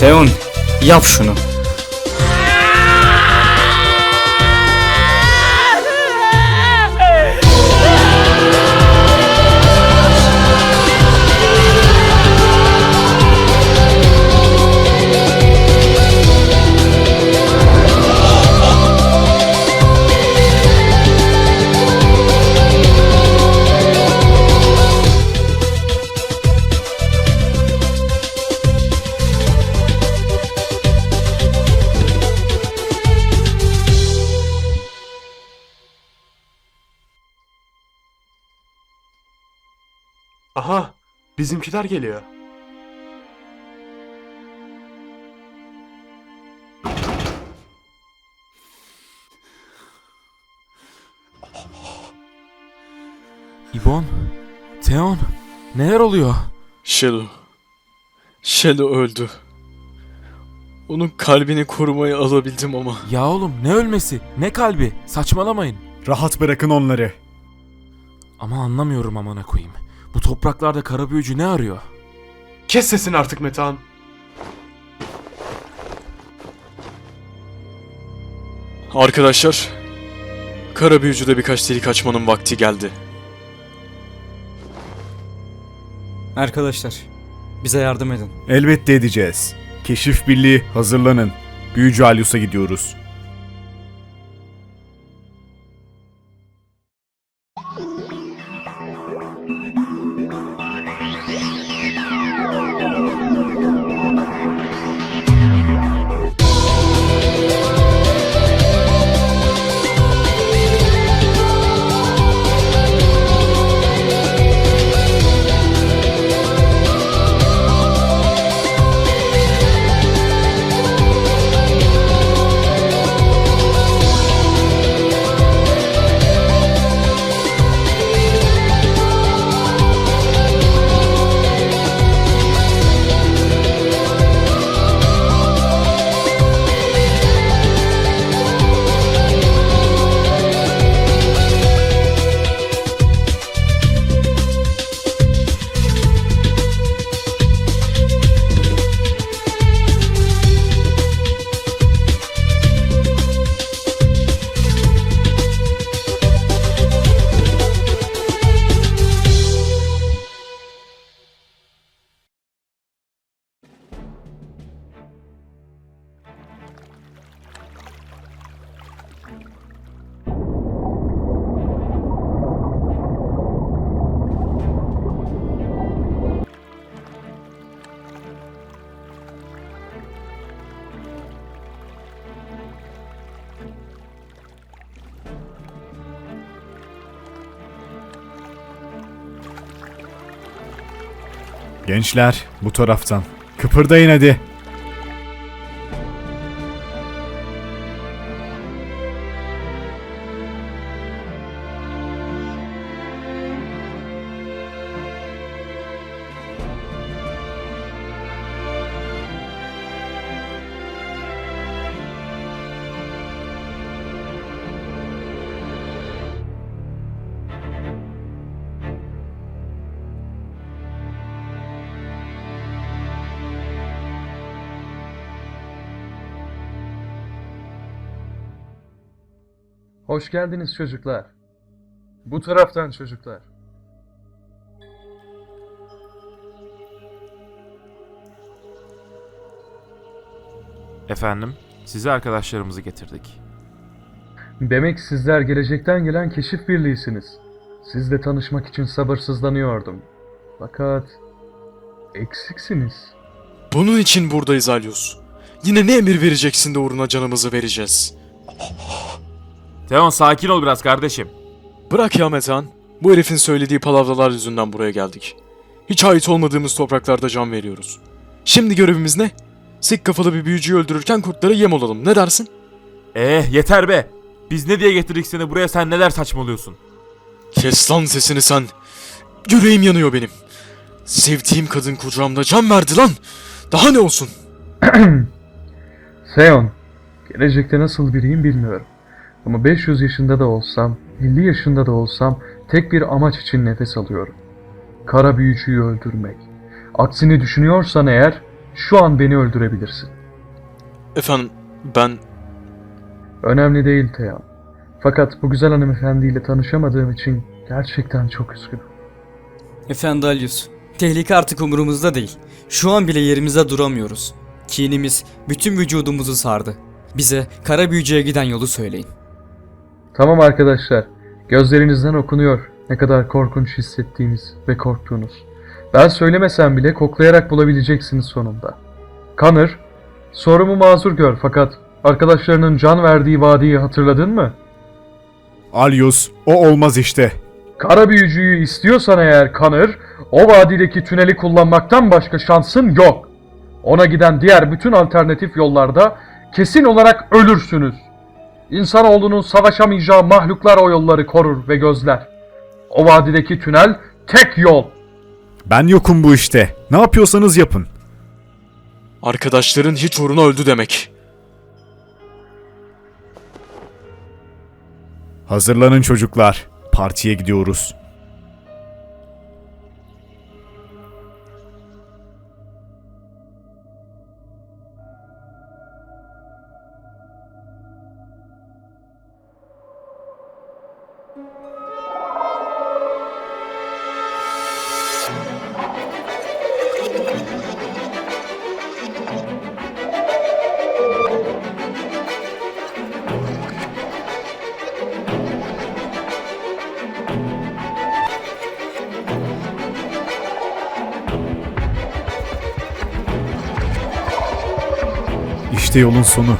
Teon yap şunu. Aha, bizimkiler geliyor. İbon, Teon, neler oluyor? Shadow. Shadow öldü. Onun kalbini korumaya alabildim ama Ya oğlum ne ölmesi, ne kalbi, saçmalamayın. Rahat bırakın onları. Ama anlamıyorum amana koyayım. Bu topraklarda kara büyücü ne arıyor? Kes sesini artık Metehan. arkadaşlar Kara büyücüde birkaç delik açmanın vakti geldi. Arkadaşlar bize yardım edin. Elbette edeceğiz. Keşif Birliği hazırlanın. Büyücü Alyos'a gidiyoruz. Gençler bu taraftan. Kıpırdayın hadi. Hoş geldiniz çocuklar. Bu taraftan çocuklar. Efendim, size arkadaşlarımızı getirdik. Demek sizler gelecekten gelen keşif birliğisiniz. Sizle tanışmak için sabırsızlanıyordum. Fakat eksiksiniz. Bunun için buradayız Alyos. Yine ne emir vereceksin de uğruna canımızı vereceğiz. Teon sakin ol biraz kardeşim. Bırak ya Metehan. Bu herifin söylediği palavralar yüzünden buraya geldik. Hiç ait olmadığımız topraklarda can veriyoruz. Şimdi görevimiz ne? Sik kafalı bir büyücüyü öldürürken kurtlara yem olalım. Ne dersin? Eh yeter be. Biz ne diye getirdik seni buraya sen neler saçmalıyorsun? Kes lan sesini sen. Yüreğim yanıyor benim. Sevdiğim kadın kucağımda can verdi lan. Daha ne olsun? Seon, gelecekte nasıl biriyim bilmiyorum. Ama 500 yaşında da olsam, 50 yaşında da olsam tek bir amaç için nefes alıyorum. Kara büyücüyü öldürmek. Aksini düşünüyorsan eğer, şu an beni öldürebilirsin. Efendim ben Önemli değil Teyan. Fakat bu güzel hanımefendiyle tanışamadığım için gerçekten çok üzgünüm. Efendi Alyus, tehlike artık umurumuzda değil. Şu an bile yerimizde duramıyoruz. Kinimiz bütün vücudumuzu sardı. Bize kara büyücüye giden yolu söyleyin. Tamam arkadaşlar. Gözlerinizden okunuyor ne kadar korkunç hissettiğiniz ve korktuğunuz. Ben söylemesem bile koklayarak bulabileceksiniz sonunda. Connor, sorumu mazur gör fakat arkadaşlarının can verdiği vadiyi hatırladın mı? Alyus, o olmaz işte. Kara büyücüyü istiyorsan eğer Connor, o vadideki tüneli kullanmaktan başka şansın yok. Ona giden diğer bütün alternatif yollarda kesin olarak ölürsünüz. İnsanoğlunun savaşamayacağı mahluklar o yolları korur ve gözler. O vadideki tünel tek yol. Ben yokum bu işte. Ne yapıyorsanız yapın. arkadaşların hiç uğruna öldü demek. Hazırlanın çocuklar. Partiye gidiyoruz. İşte yolun sonu.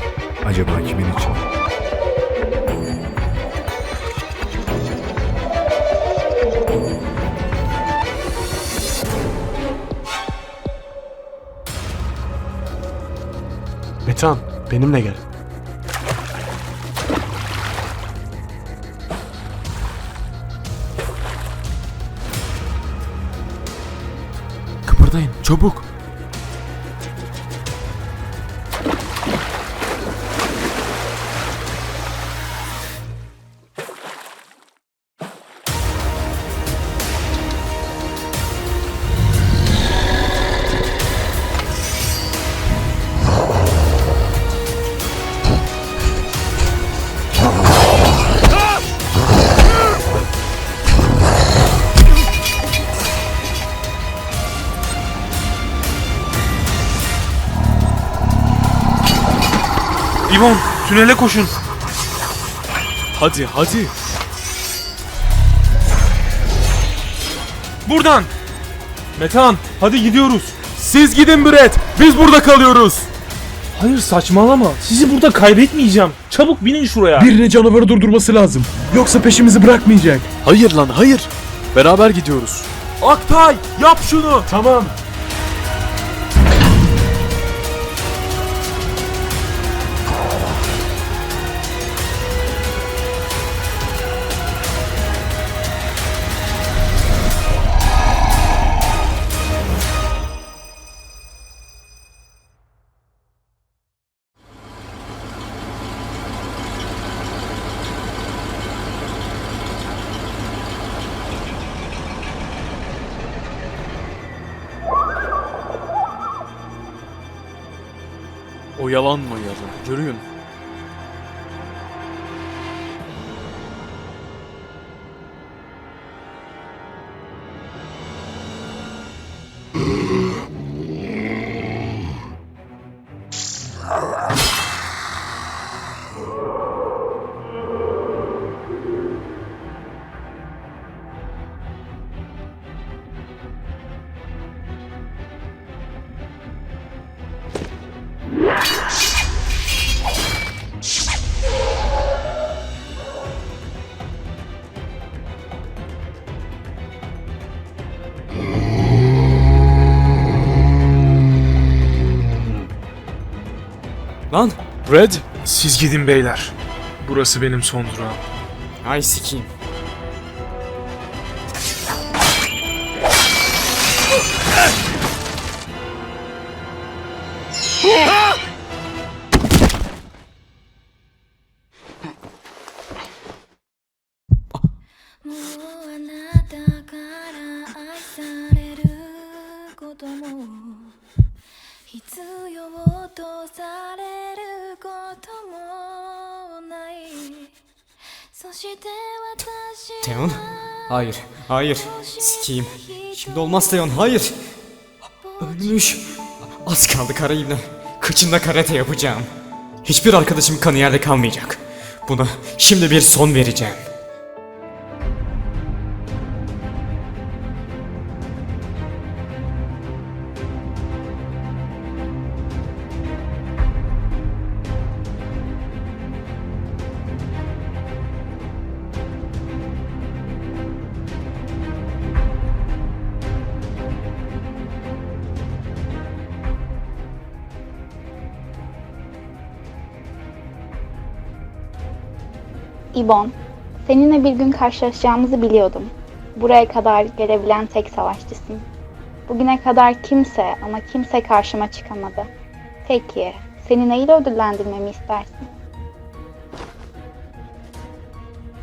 Acaba kimin için? Metehan benimle gel. Kıpırdayın çabuk. İmon tünele koşun. Hadi hadi. Buradan. Metehan hadi gidiyoruz. Siz gidin Brett. Biz burada kalıyoruz. Hayır saçmalama. Sizi burada kaybetmeyeceğim. Çabuk binin şuraya. Birine canavarı durdurması lazım. Yoksa peşimizi bırakmayacak. Hayır lan hayır. Beraber gidiyoruz. Aktay yap şunu. Tamam. Oyalanmayalım. Yürüyün. Lan! Red, Siz gidin beyler. Burası benim son durağım. Ay sikiyim.「Teon? Hayır, hayır. Sikeyim. Şimdi olmaz Teon, hayır. Ölmüş. Az kaldı kara ibne. Kıçında karate yapacağım. Hiçbir arkadaşım kanı yerde kalmayacak. Buna şimdi bir son vereceğim. İbon, seninle bir gün karşılaşacağımızı biliyordum. Buraya kadar gelebilen tek savaşçısın. Bugüne kadar kimse ama kimse karşıma çıkamadı. Peki, seni neyle ödüllendirmemi istersin?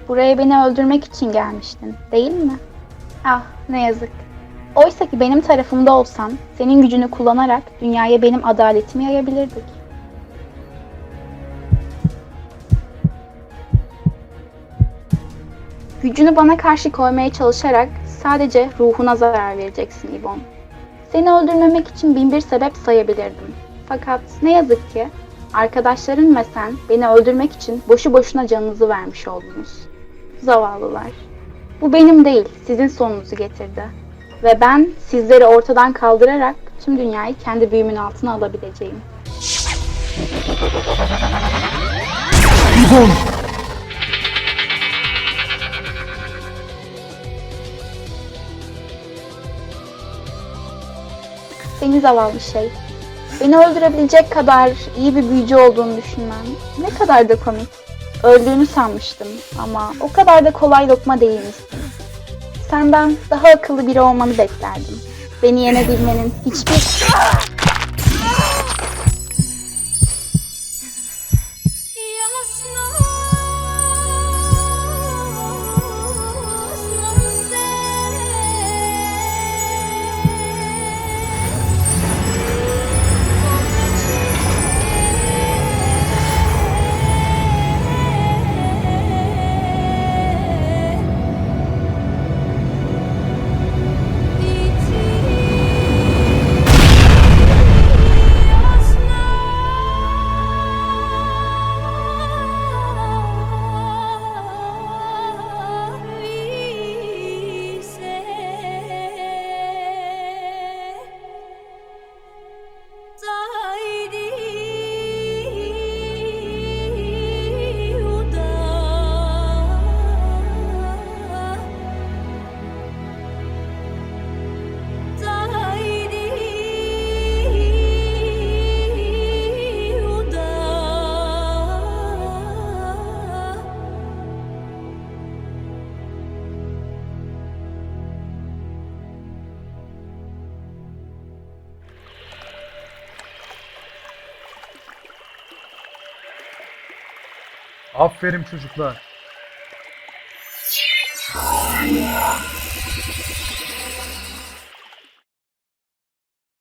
Buraya beni öldürmek için gelmiştin, değil mi? Ah, ne yazık. Oysa ki benim tarafımda olsan, senin gücünü kullanarak dünyaya benim adaletimi yayabilirdik. Gücünü bana karşı koymaya çalışarak sadece ruhuna zarar vereceksin İbon. Seni öldürmemek için bin bir sebep sayabilirdim. Fakat ne yazık ki arkadaşların ve sen beni öldürmek için boşu boşuna canınızı vermiş oldunuz. Zavallılar. Bu benim değil, sizin sonunuzu getirdi. Ve ben sizleri ortadan kaldırarak tüm dünyayı kendi büyümün altına alabileceğim. Seni zavallı şey. Beni öldürebilecek kadar iyi bir büyücü olduğunu düşünmem ne kadar da komik. Öldüğünü sanmıştım ama o kadar da kolay lokma değilmişsin. Senden daha akıllı biri olmanı beklerdim. Beni yenebilmenin hiçbir... Aferin çocuklar.